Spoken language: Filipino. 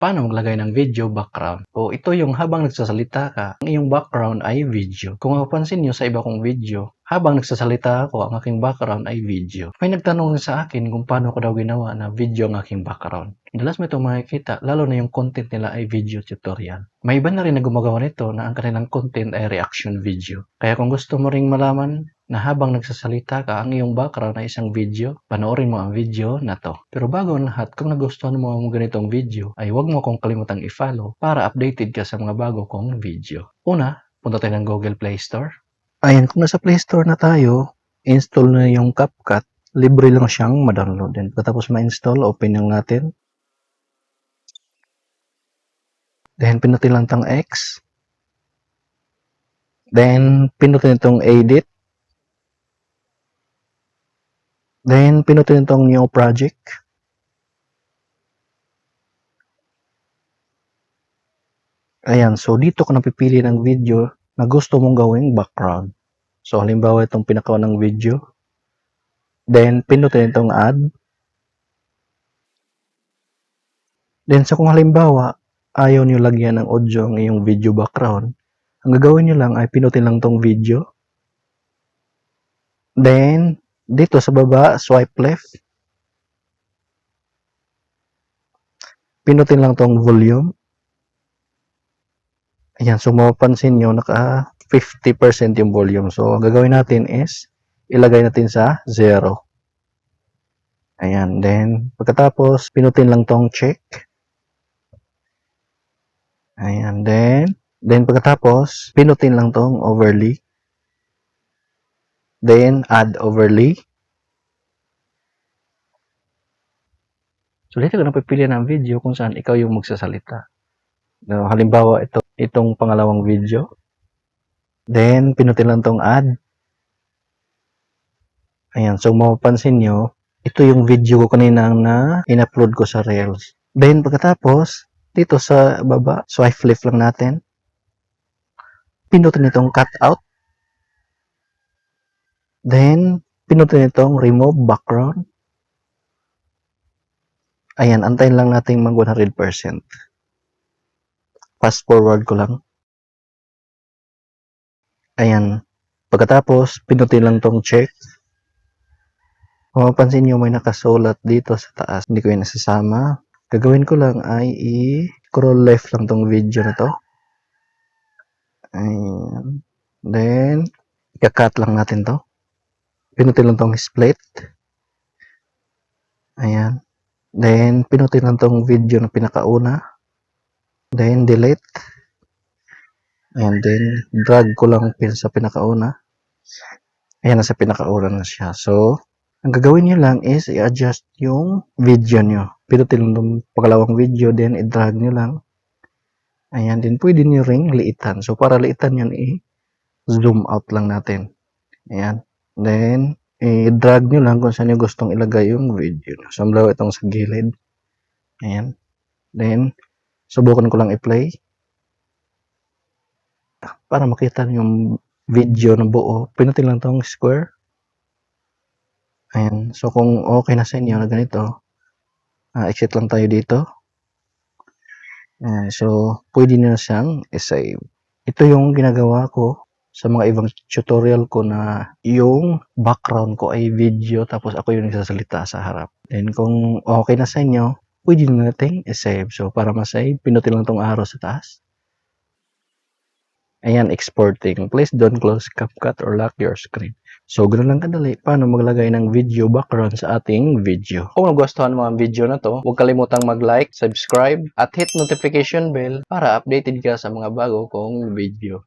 Paano maglagay ng video background? O ito yung habang nagsasalita ka, ang iyong background ay video. Kung mapapansin nyo sa iba kong video, habang nagsasalita ako, ang aking background ay video. May nagtanong sa akin kung paano ko daw ginawa na video ang aking background. Dalas mo itong makikita, lalo na yung content nila ay video tutorial. May iba na rin na gumagawa nito na ang kanilang content ay reaction video. Kaya kung gusto mo ring malaman na habang nagsasalita ka, ang iyong background ay isang video, panoorin mo ang video na to. Pero bago ang lahat, kung nagustuhan mo ang ganitong video, ay huwag mo akong kalimutang i-follow para updated ka sa mga bago kong video. Una, punta tayo ng Google Play Store. Ayan, kung nasa Play Store na tayo, install na yung CapCut. Libre lang siyang ma-download. Then, pagkatapos ma-install, open lang natin. Then, pinutin lang tang X. Then, pinutin itong edit. Then, pinutin itong new project. Ayan, so dito ka napipili ng video na gusto mong gawing background. So, halimbawa itong pinakawa ng video. Then, pinutin itong add. Then, so kung halimbawa, ayaw nyo lagyan ng audio ang iyong video background, ang gagawin nyo lang ay pinutin lang tong video. Then, dito sa baba, swipe left. Pinutin lang tong volume. Ayan, so mapapansin nyo, naka 50% yung volume. So, ang gagawin natin is, ilagay natin sa 0. Ayan, then, pagkatapos, pinutin lang tong check. Ayan, then, then pagkatapos, pinutin lang tong overlay. Then, add overlay. So, dito ka napipili ng video kung saan ikaw yung magsasalita. No, halimbawa, ito, itong pangalawang video. Then, pinutin lang tong add. Ayan, so mapapansin nyo, ito yung video ko kanina na in-upload ko sa Reels. Then, pagkatapos, dito sa baba, swipe left lang natin. Pinutin itong cut out. Then, pinutin itong remove background. Ayan, antayin lang natin mag 100%. Fast forward ko lang. Ayan. Pagkatapos, pinutin lang tong check. Kung mapansin nyo, may nakasulat dito sa taas. Hindi ko yun nasasama. Gagawin ko lang ay i-scroll left lang tong video na to. Ayan. Then, i-cut lang natin to. Pinutin lang tong split. Ayan. Then, pinutin lang tong video na pinakauna. Then, delete. And then, drag ko lang pin sa pinakauna. Ayan, nasa pinakauna na siya. So, ang gagawin nyo lang is i-adjust yung video nyo. Pinutin lang itong pangalawang video, then i-drag nyo lang. Ayan, din pwede nyo ring liitan. So, para liitan yun, i-zoom out lang natin. Ayan. Then, i-drag nyo lang kung saan nyo gustong ilagay yung video nyo. Ang itong sa gilid. Ayan. Then, subukan ko lang i-play. Para makita nyo yung video na buo, pinutin lang tong square. Ayan. So, kung okay na sa inyo na ganito, uh, exit lang tayo dito. Ayan. So, pwede na siyang i-save. Ito yung ginagawa ko sa mga ibang tutorial ko na yung background ko ay video tapos ako yung nagsasalita sa harap. Then, kung okay na sa inyo, pwede na natin i-save. So, para ma-save, pinutin lang tong arrow sa taas. Ayan, exporting. Please don't close CapCut or lock your screen. So, ganoon lang kadali paano maglagay ng video background sa ating video. Kung nagustuhan mo ang video na to, huwag kalimutang mag-like, subscribe, at hit notification bell para updated ka sa mga bago kong video.